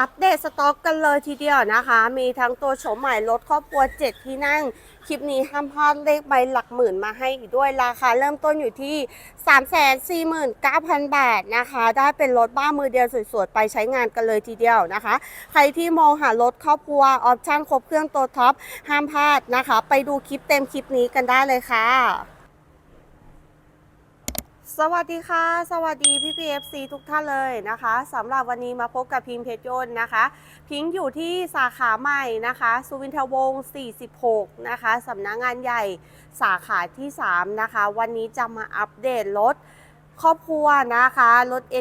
อัปเดตสต็อกกันเลยทีเดียวนะคะ มีทั้งตัวโฉมใหม่รถครอบครัว 7 ที่นั่ง คลิปนี้ห้ามพลาดเลขใบหลักหมื่นมาให้อีกด้วยราคาเริ่มต้นอยู่ที่ 349,000 บาทนะคะ ได้เป็นรถบ้านมือเดียวสวยๆ ไปใช้งานกันเลยทีเดียวนะคะ ใครที่มองหารถครอบครัว ออปชั่นครบเครื่องตัวท็อปห้ามพลาดนะคะ ไปดูคลิปเต็มคลิปนี้กันได้เลยค่ะ สวัสดีค่ะ สวัสดีพี่พีเอฟซีทุกท่านเลยนะคะสำหรับวันนี้มาพบกับพิงเพชรยนต์นะคะ พิงอยู่ที่สาขาใหม่นะคะสุวินทวงศ์46 นะคะสำนักงานใหญ่สาขาที่ 3 นะคะ วันนี้จะมาอัปเดตรถครอบครัวนะคะรถเอ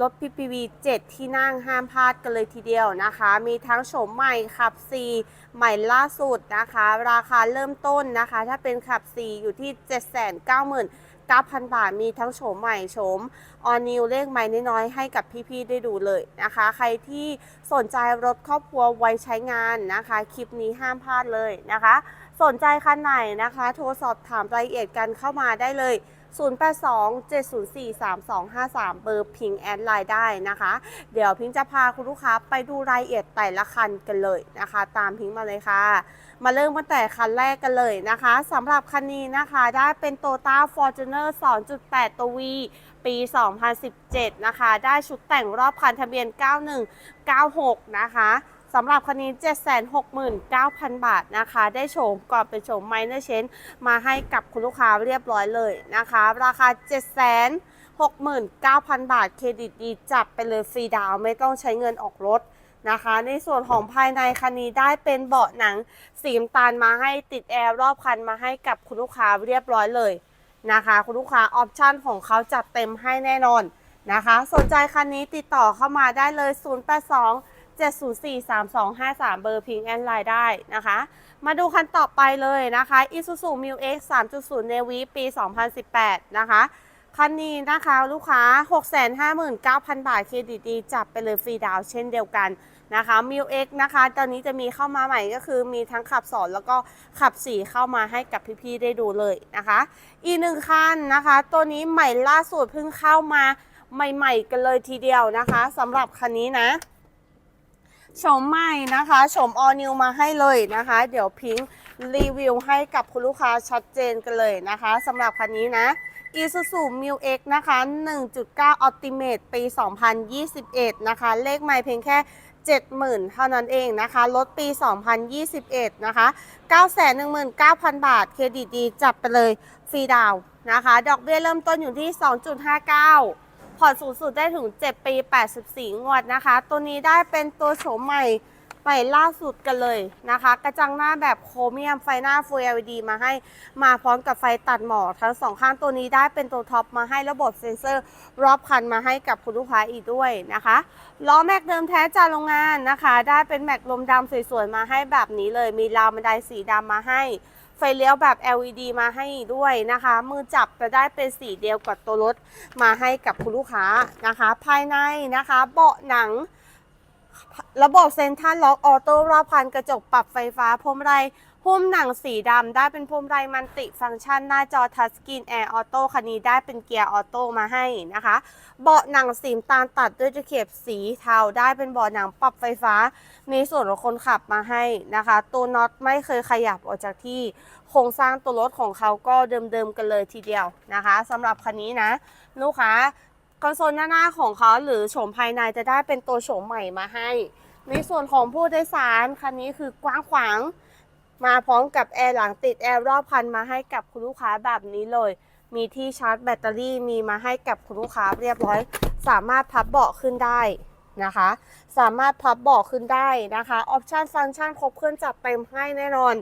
รถ PPV 7 ที่นั่งห้ามพลาดกันเลยทีเดียวนะคะ มีทั้งโฉมใหม่ขับ 4 ใหม่ล่าสุดนะคะ ราคาเริ่มต้นนะคะ ถ้าเป็นขับ 4 อยู่ที่ 790,000 9,000 บาท มีทั้งโฉมใหม่โฉมออนิวเลขใหม่น้อยๆ ให้กับพี่ๆ ได้ดูเลยนะคะ ใครที่สนใจรถครอบครัวไว้ใช้งานนะคะ คลิปนี้ห้ามพลาดเลยนะคะ สนใจคันไหนนะคะ โทรสอบถามรายละเอียดกันเข้ามาได้เลย 0827043253 เบอร์พิงแอดไลน์ได้นะคะ เดี๋ยวพิงจะพาคุณลูกค้าไปดูรายละเอียดแต่ละคันกันเลยนะคะ ตามพิงมาเลยค่ะ มาเริ่มตั้งแต่คันแรกกันเลยนะคะสำหรับคันนี้นะคะได้เป็น t o y o t a Fortuner 2.8 ตัว V ปี 2017 นะคะ ได้ชุดแต่งรอบคันทะเบียน 9196 นะคะ สำหรับคันนี้ 769,000 บาทนะคะ ได้โฉมก่อนเป็นโฉมไมเนอร์เชนมาให้กับคุณลูกค้าเรียบร้อยเลยนะคะ ราคา769,000 บาทเครดิตดีจับไปเลยฟรีดาวไม่ต้องใช้เงินออกรถนะคะ ในส่วนของภายในคันนี้ได้เป็นเบาะหนังสีน้ำตาลมาให้ติดแอร์รอบคันมาให้กับคุณลูกค้าเรียบร้อยเลยนะคะ คุณลูกค้าออปชั่นของเขาจัดเต็มให้แน่นอนนะคะ สนใจคันนี้ติดต่อเข้ามาได้เลย 082 704 3253 เบอร์พิงแอนไลน์ได้นะคะ มาดูคันต่อไปเลยนะคะ Isuzu m i l X 3.0 Navy ปี 2018 นะคะ คันนี้นะคะลูกค้า 659,000 บาทเครดิตดี จับไปเลยฟรีดาวเช่นเดียวกันนะคะ m i l X นะคะ ตอนนี้จะมีเข้ามาใหม่ก็คือมีทั้งขับ2แล้วก็ขับ4เข้ามาให้กับพี่ๆได้ดูเลยนะคะ อีกหนึ่งคันนะคะ ตัวนี้ใหม่ล่าสุดเพิ่งเข้ามาใหม่ ๆ กันเลยทีเดียวนะคะสำหรับคันนี้นะ โฉมใหม่นะคะโฉมออนิวมาให้เลยนะคะ เดี๋ยวพิงค์รีวิวให้กับคุณลูกค้าชัดเจนกันเลยนะคะสำหรับคันนี้นะ Isuzu m i l X นะคะ 1.9 Ultimate ปี 2021 นะคะ เลขใหม่เพียงแค่ 70,000 เท่านั้นเองนะคะรถปี 2021 นะคะ 919,000 บาท เครดิตดีจับไปเลยฟรีดาวนะคะ ดอกเบี้ยเริ่มต้นอยู่ที่ 2.59 ผ่อนสูงสุดได้ถึง 7 ปี 84 งวดนะคะ ตัวนี้ได้เป็นตัวโฉมใหม่ใหม่ล่าสุดกันเลยนะคะ กระจังหน้าแบบโครเมียมไฟหน้า Full LED มาให้มาพร้อมกับไฟตัดหมอกทั้งสองข้างตัวนี้ได้เป็นตัวท็อปมาให้ระบบเซ็นเซอร์รอบคันมาให้กับคุณลูกค้าอีกด้วยนะคะล้อแม็กเดิมแท้จากโรงงานนะคะ ได้เป็นแม็กลมดำสวยๆมาให้แบบนี้เลย มีราวบันไดสีดำมาให้ ไฟเลี้ยวแบบ LED มาให้ด้วยนะคะ มือจับจะได้เป็นสีเดียวกับตัวรถมาให้กับคุณลูกค้านะคะ ภายในนะคะเบาะหนังระบบเซ็นทรัลล็อกออโต้รอบคันกระจกปรับไฟฟ้าพรมไร หุ้มหนังสีดำได้เป็นพรมไรมันติฟังก์ชันหน้าจอทัชสกรีนแอร์ออโต้คันนี้ได้เป็นเกียร์ออโต้มาให้นะคะ เบาะหนังสีตาลตัดด้วยตะเข็บสีเทาได้เป็นเบาะหนังปรับไฟฟ้าในส่วนของคนขับมาให้นะคะ ตัวน็อตไม่เคยขยับออกจากที่โครงสร้างตัวรถของเขาก็เดิมๆกันเลยทีเดียวนะคะสำหรับคันนี้นะ ลูกค้าคอนโซลหน้าของเขาหรือโฉมภายในจะได้เป็นตัวโฉมใหม่มาให้ ในส่วนของผู้โดยสารคันนี้คือกว้างขวาง มาพร้อมกับแอร์หลังติดแอร์รอบคันมาให้กับคุณลูกค้าแบบนี้เลย มีที่ชาร์จแบตเตอรี่มีมาให้กับคุณลูกค้าเรียบร้อย สามารถพับเบาะขึ้นได้นะคะ สามารถพับเบาะขึ้นได้นะคะออปชันฟังก์ชันครบเครื่องจัดเต็มให้แน่นอน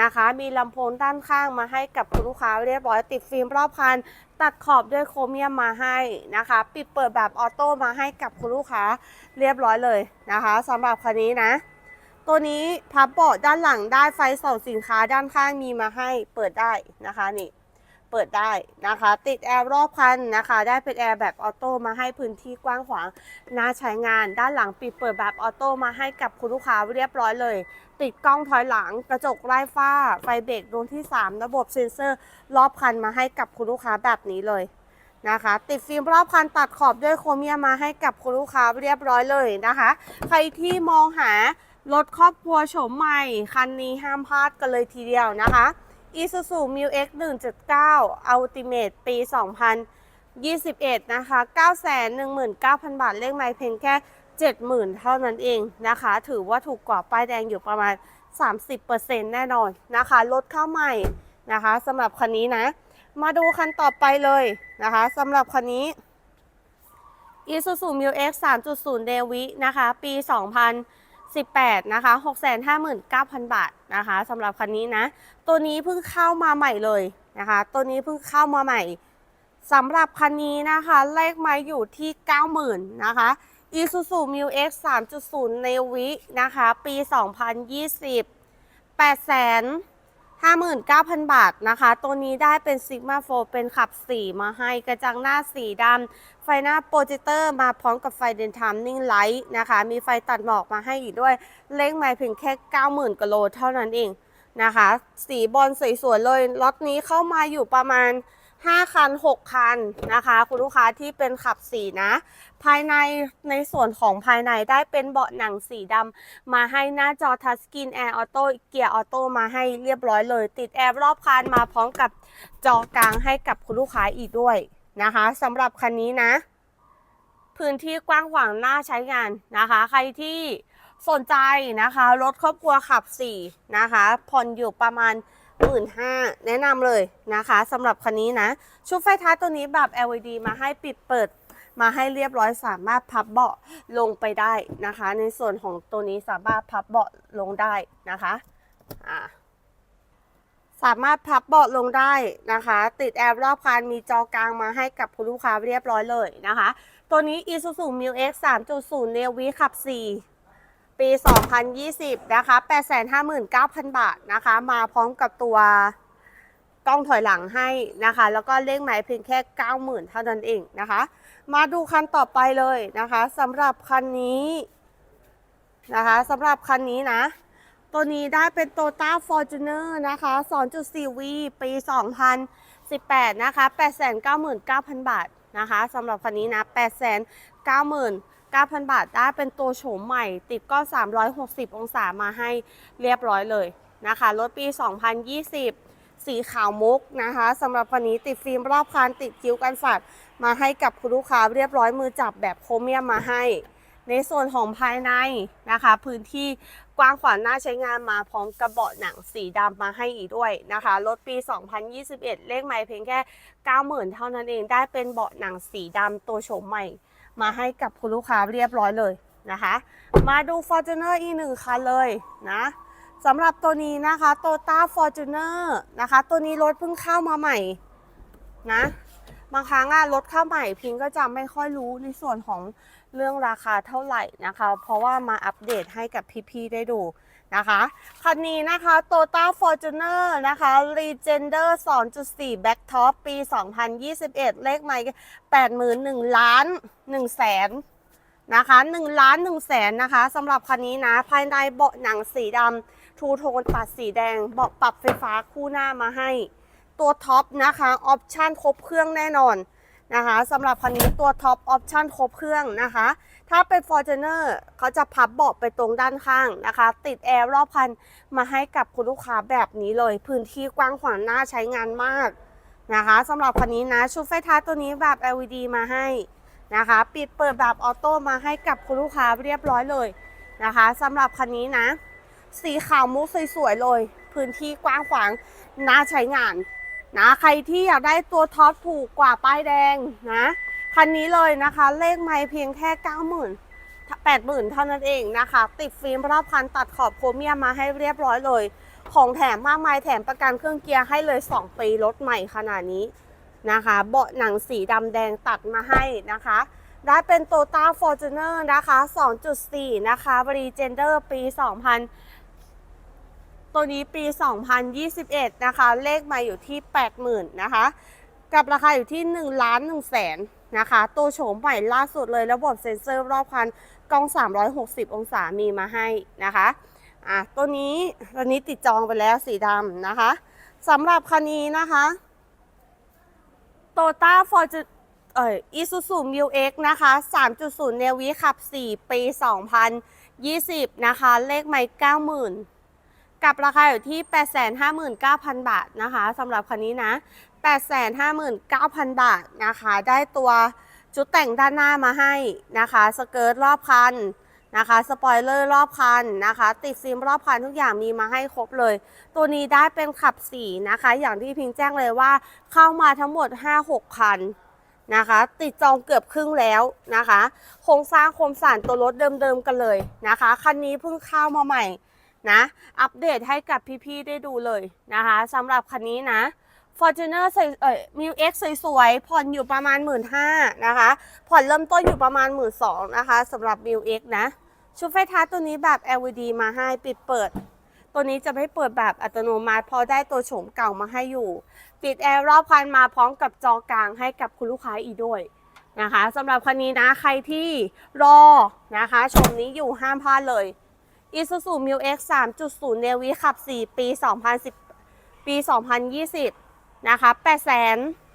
นะคะ มีลำโพงด้านข้างมาให้กับคุณลูกค้าเรียบร้อยติดฟิล์มรอบคัน ตัดขอบด้วยโครเมียมมาให้นะคะ ปิดเปิดแบบออโต้มาให้กับคุณลูกค้าเรียบร้อยเลยนะคะสำหรับคันนี้นะ ตัวนี้พับเบาะด้านหลังได้ไฟส่องสินค้าด้านข้างมีมาให้เปิดได้นะคะนี่เปิดได้นะคะ ติดแอร์รอบคันนะคะ ได้เป็นแอร์แบบออโต้มาให้พื้นที่กว้างขวางน่าใช้งาน ด้านหลังปิดเปิดแบบออโต้มาให้กับคุณลูกค้าเรียบร้อยเลย ติดกล้องถอยหลังกระจกไร้ฝ้า ไฟเบรกดวงที่ 3 ระบบเซ็นเซอร์ รอบคันมาให้กับคุณลูกค้าแบบนี้เลยนะคะ ติดฟิล์มรอบคันตัดขอบด้วยโครเมียมมาให้กับคุณลูกค้าเรียบร้อยเลยนะคะ ใครที่มองหา รถครอบครัวโฉมใหม่ คันนี้ห้ามพลาดกันเลยทีเดียวนะคะ Isuzu m u X 1.9 Ultimate ปี 2021 นะคะ 919,000 บาท เลขไมล์เพียงแค่ 70,000 เท่านั้นเองนะคะ ถือว่าถูกกว่าป้ายแดงอยู่ประมาณ 30%แน่นอนนะคะรถเข้าใหม่นะคะสำหรับคันนี้นะ มาดูคันต่อไปเลยนะคะสำหรับคันนี้ Isuzu m u X 3.0 d e v i นะคะ ปี 18นะคะ659,000 บาทนะคะสำหรับคันนี้นะ ตัวนี้เพิ่งเข้ามาใหม่เลยนะคะ ตัวนี้เพิ่งเข้ามาใหม่สำหรับคันนี้นะคะเลขไม้อยู่ที่ 90,000นะคะ Isuzu m u X 3.0 ในวินะคะ ปี 2020 8 59,000 บาทนะคะ ตัวนี้ได้เป็น Sigma 4 เป็นขับ 4 มาให้กระจังหน้าสีดำ ไฟหน้าโปรเจคเตอร์มาพร้อมกับไฟเดนทามนิ่งไลท์นะคะ มีไฟตัดหมอกมาให้อีกด้วย เลขไม่เพียงแค่ 90,000กิโลเท่านั้นเองนะคะ สีบอลสวยๆเลย ล็อตนี้เข้ามาอยู่ประมาณ 5 คัน 6 คันนะคะ คุณลูกค้าที่เป็นขับสีนะ ภายในในส่วนของภายในได้เป็นเบาะหนังสีดำมาให้หน้าจอทัชสกรีนแอร์ออโต้เกียร์ออโต้มาให้เรียบร้อยเลย ติดแอร์รอบคันมาพร้อมกับจอกลางให้กับคุณลูกค้าอีกด้วยนะคะสำหรับคันนี้นะ พื้นที่กว้างขวางน่าใช้งานนะคะ ใครที่สนใจนะคะรถครอบครัวขับ4นะคะผ่อนอยู่ประมาณ1 5ื่นห้าแนะนำเลยนะคะสำหรับคันนี้นะ ชุดไฟท้ายตัวนี้แบบ LED มาให้ปิดเปิด มาให้เรียบร้อยสามารถพับเบาะลงไปได้นะคะ ในส่วนของตัวนี้สามารถพับเบาะลงได้นะคะอ่าสามารถพับเบาะลงได้นะคะ ติดแอร์รอบคันมีจอกลางมาให้กับคุณลูกค้าเรียบร้อยเลยนะคะ ตัวนี้ Isuzu m u X 3.0 n e v i ขับ 4 ปี 2020 นะคะ 859,000 บาทนะคะ มาพร้อมกับตัว กล้องถอยหลังให้นะคะ แล้วก็เลขหมายเพียงแค่ 90,000 เท่านั้นเองนะคะ มาดูคันต่อไปเลยนะคะสำหรับคันนี้นะคะสำหรับคันนี้นะ ตัวนี้ได้เป็น Toyota Fortuner นะคะ 2.4V ปี 2018 นะคะ 899,000 บาทนะคะสำหรับคันนี้นะ 899,000 บาทได้เป็นตัวโฉมใหม่ติดก็360 องศามาให้เรียบร้อยเลยนะคะ รถปี 2020 สีขาวมุกนะคะสำหรับคันนี้ติดฟิล์มรอบคันติดคิ้วกันสัตว์มาให้กับคุณลูกค้าเรียบร้อยมือจับแบบโครเมียมมาให้ ในส่วนของภายในนะคะ พื้นที่กว้างขวางน่าใช้งานมาพร้อมกระเบาะหนังสีดำมาให้อีกด้วยนะคะรถปี 2021 เลขไม่เพียงแค่ 90,000 เท่านั้นเองได้เป็นเบาะหนังสีดำตัวโฉมใหม่ มาให้กับคุณลูกค้าเรียบร้อยเลยนะคะ มาดู Fortuner อีกหนึ่งคันเลยนะ สำหรับตัวนี้นะคะ Toyota Fortuner นะคะ ตัวนี้รถเพิ่งเข้ามาใหม่นะบางครั้งอะรถเข้าใหม่พิงก็จะไม่ค่อยรู้ในส่วนของเรื่องราคาเท่าไหร่นะคะ เพราะว่ามาอัปเดตให้กับพี่ๆได้ดูนะคะคันนี้นะคะ Toyota Fortuner นะคะ Legender 2.4 Back Top ปี 2021 เลขใหม่81ล้าน1แสนนะคะ1ล้าน1แสนนะคะสำหรับคันนี้นะ ภายในเบาะหนังสีดำ ทูโทนตัดสีแดงเบาะปรับไฟฟ้าคู่หน้ามาให้ ตัวท็อปนะคะออปชั่นครบเครื่องแน่นอนนะคะสำหรับคันนี้ตัวท็อปออปชั่นครบเครื่องนะคะ ถ้าเป็น Fortuner เขาจะพับเบาะไปตรงด้านข้างนะคะ ติดแอร์รอบคันมาให้กับคุณลูกค้าแบบนี้เลย พื้นที่กว้างขวางน่าใช้งานมากนะคะสำหรับคันนี้นะชุดไฟท้ายตัวนี้แบบ LED มาให้นะคะ ปิดเปิดแบบออโต้มาให้กับคุณลูกค้าเรียบร้อยเลยนะคะสำหรับคันนี้นะ สีขาวมุกสวยๆเลย พื้นที่กว้างขวางน่าใช้งานนะใครที่อยากได้ตัวท็อปถูกกว่าป้ายแดงนะคันนี้เลยนะคะ เลขไม่เพียงแค่90,000 80,000เท่านั้นเองนะคะ ติดฟิล์มรอบคันตัดขอบโครเมียมมาให้เรียบร้อยเลย ของแถมมากมายแถมประกันเครื่องเกียร์ให้เลย 2 ปีรถใหม่ขนาดนี้นะคะ เบาะหนังสีดำแดงตัดมาให้นะคะได้เป็น Toyota Fortuner นะคะ 2.4 นะคะ b r e g e n d e r ปี 2000 ตัวนี้ปี 2021 นะคะ เลขมาอยู่ที่ 80,000 นะคะ กับราคาอยู่ที่1ล้าน1แสนนะคะ ตัวโฉมใหม่ล่าสุดเลย ระบบเซ็นเซอร์รอบคันกล้อง 360 องศามีมาให้นะคะอะตัวนี้ตัวนี้ติดจองไปแล้วสีดำนะคะสำหรับคันนี้นะคะ Toyota เอ่อ Isuzu m u X นะคะ 3.0 เนวิขับ 4 ปี 2020 นะคะ เลขไม่90,000 กับราคาอยู่ที่ 859,000 บาทนะคะสำหรับคันนี้นะ 859,000 บาทนะคะ ได้ตัวชุดแต่งด้านหน้ามาให้นะคะ สเกิร์ตรอบคันนะคะ สปอยเลอร์รอบคันนะคะ ติดฟิล์มรอบคันทุกอย่างมีมาให้ครบเลย ตัวนี้ได้เป็นขับสีนะคะ อย่างที่พิงแจ้งเลยว่าเข้ามาทั้งหมด 5-6 คันนะคะ ติดจองเกือบครึ่งแล้วนะคะ โครงสร้างโครงสารตัวรถเดิมๆกันเลยนะคะ คันนี้เพิ่งเข้ามาใหม่ นะอัปเดตให้กับพี่ๆได้ดูเลยนะคะสำหรับคันนี้นะ Fortuner เอ่ยมิวเอ็กสวยๆผ่อนอยู่ประมาณ 1 5ื่นนะคะ ผ่อนเริ่มต้นอยู่ประมาณ 1 2ื่นนะคะสำหรับมิวเอ็กนะ ชุดไฟท้ายตัวนี้แบบ LED มาให้ปิดเปิด ตัวนี้จะไม่เปิดแบบอัตโนมัติเพราะได้ตัวโฉมเก่ามาให้อยู่ ติดแอร์รอบคันมาพร้อมกับจอกลางให้กับคุณลูกค้าอีกด้วยนะคะสำหรับคันนี้นะใครที่รอนะคะ ชมนี้อยู่ห้ามพลาดเลย Isuzu m u X 3.0 Navy ขับ 4 ปี 2010 ปี 2020 นะคะ8 0 0 0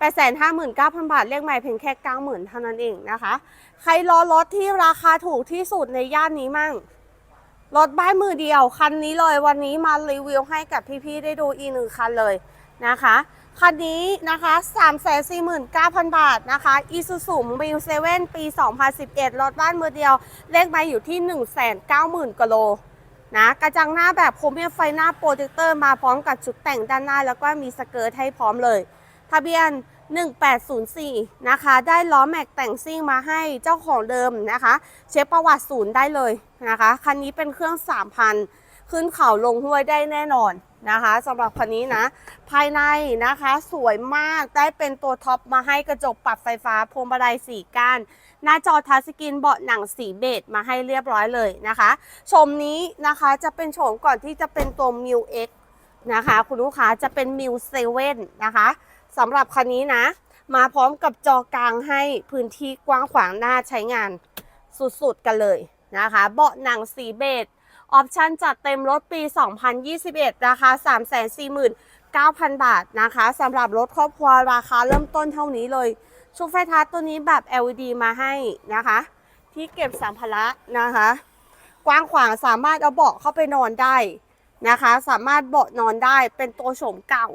8 5 9 0 0 0 บาท เลขใหม่เพียงแค่ 90,000 เท่านั้นเองนะคะ ใครรอรถที่ราคาถูกที่สุดในย่านนี้มั่ง รถบ้านมือเดียว คันนี้เลยวันนี้มารีวิวให้กับพี่ๆ ได้ดูอีกหนึ่งคันเลยนะคะ คันนี้นะคะ 349,000 บาทนะคะ Isuzu m i l 7 ปี 2011 รถบ้านมือเดียว เลขไมาอยู่ที่ 190,000กิโลนะกระจังหน้าแบบโครเมียมไฟหน้าโปรเจคเตอร์มาพร้อมกับชุดแต่งด้านหน้า แล้วก็มีสเกิร์ตให้พร้อมเลย ทะเบียน 1804 นะคะ ได้ล้อแม็กแต่งซิ่งมาให้เจ้าของเดิมนะคะ เช็คประวัติศูนย์ได้เลยนะคะ คันนี้เป็นเครื่อง 3,000 ขึ้นเขาลงห้วยได้แน่นอนนะคะสำหรับคันนี้นะ ภายในนะคะสวยมากได้เป็นตัวท็อปมาให้กระจกปรับไฟฟ้าพวงมาลัยสีก้านหน้าจอทัชสกรีนเบาะหนังสีเบจมาให้เรียบร้อยเลยนะคะ ชมนี้นะคะจะเป็นโฉมก่อนที่จะเป็นตัว m i u X นะคะ คุณลูกค้าจะเป็น m i u 7นะคะสำหรับคันนี้นะ มาพร้อมกับจอกลางให้พื้นที่กว้างขวางน่าใช้งานสุดๆกันเลยนะคะ เบาะหนังสีเบจ ออปชั่นจัดเต็มรถปี 2021 ราคา 349,000 บาทนะคะสำหรับรถครอบครัวราคาเริ่มต้นเท่านี้เลย ชุดไฟท้ายตัวนี้แบบ LED มาให้นะคะ ที่เก็บสัมภาระนะคะ กว้างขวางสามารถเอาเบาะเข้าไปนอนได้นะคะ สามารถเบาะนอนได้เป็นตัวโฉมเก่า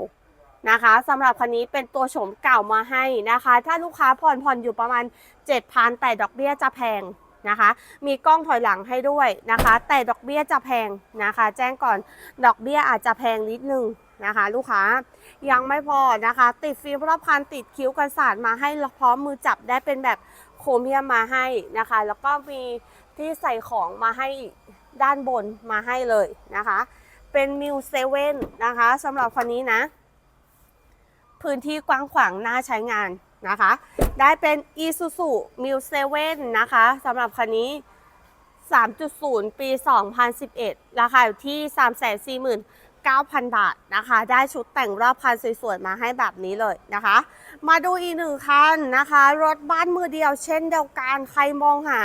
นะคะสำหรับคันนี้เป็นตัวโฉมเก่ามาให้นะคะ ถ้าลูกค้าผ่อนผ่อนอยู่ประมาณ 7,000แต่ดอกเบี้ยจะแพง นะคะ มีกล้องถอยหลังให้ด้วยนะคะ แต่ดอกเบี้ยจะแพงนะคะ แจ้งก่อนดอกเบี้ยอาจจะแพงนิดนึงนะคะ ลูกค้ายังไม่พอนะคะ ติดฟิล์มรอบคันติดคิ้วกันสาดมาให้พร้อมมือจับได้เป็นแบบโครเมียมมาให้นะคะ แล้วก็มีที่ใส่ของมาให้ด้านบนมาให้เลยนะคะ เป็นมิวเซเว่นนะคะสำหรับคันนี้นะ พื้นที่กว้างขวางน่าใช้งาน นะคะ ได้เป็น Isuzu m i l 7นะคะสำหรับคันนี้ 3.0 ปี 2011 ราคาอยู่ที่ 349,000 บาทนะคะ ได้ชุดแต่งรอบคันสวยๆ มาให้แบบนี้เลยนะคะ มาดูอีกหนึ่งคันนะคะ รถบ้านมือเดียวเช่นเดียวกัน ใครมองหา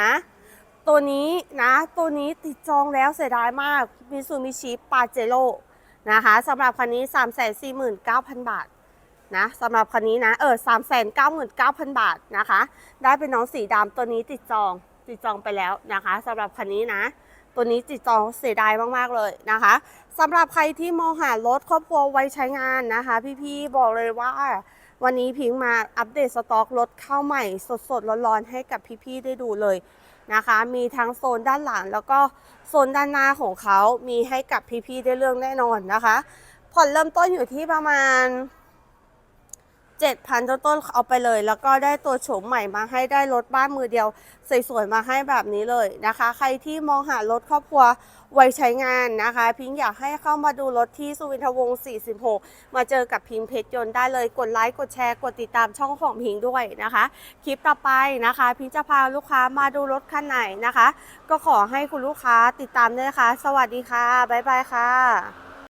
ตัวนี้นะ ตัวนี้ติดจองแล้วเสียดายมากมิซูมิชิปาเจโร่นะคะสำหรับคันนี้ 349,000 บาท นะสำหรับคันนี้นะเออสามแสนเก้าหมื่นเก้าพันบาทนะคะ ได้เป็นน้องสีดำตัวนี้ติดจองติดจองไปแล้วนะคะสำหรับคันนี้นะ ตัวนี้ติดจองเสียดายมากๆเลยนะคะสำหรับใครที่มองหารถครอบครัวไว้ใช้งานนะคะ พี่ๆบอกเลยว่าวันนี้พิงมาอัปเดตสต็อกรถเข้าใหม่สดๆร้อนๆให้กับพี่ๆได้ดูเลยนะคะ มีทั้งโซนด้านหลังแล้วก็โซนด้านหน้าของเขามีให้กับพี่ๆได้เรื่องแน่นอนนะคะ ผ่อนเริ่มต้นอยู่ที่ประมาณ 7,000ต้นต้นเอาไปเลย แล้วก็ได้ตัวโฉมใหม่มาให้ได้รถบ้านมือเดียวสวยๆมาให้แบบนี้เลยนะคะ ใครที่มองหารถครอบครัวไว้ใช้งานนะคะ พิงค์อยากให้เข้ามาดูรถที่สุวินทวงศ์ 46 มาเจอกับพิงค์เพชรยนต์ได้เลยกดไลค์กดแชร์กดติดตามช่องของพิงค์ด้วยนะคะ คลิปต่อไปนะคะ พิงค์จะพาลูกค้ามาดูรถคันไหนนะคะ ก็ขอให้คุณลูกค้าติดตามด้วยนะคะ สวัสดีค่ะบ๊ายบายค่ะ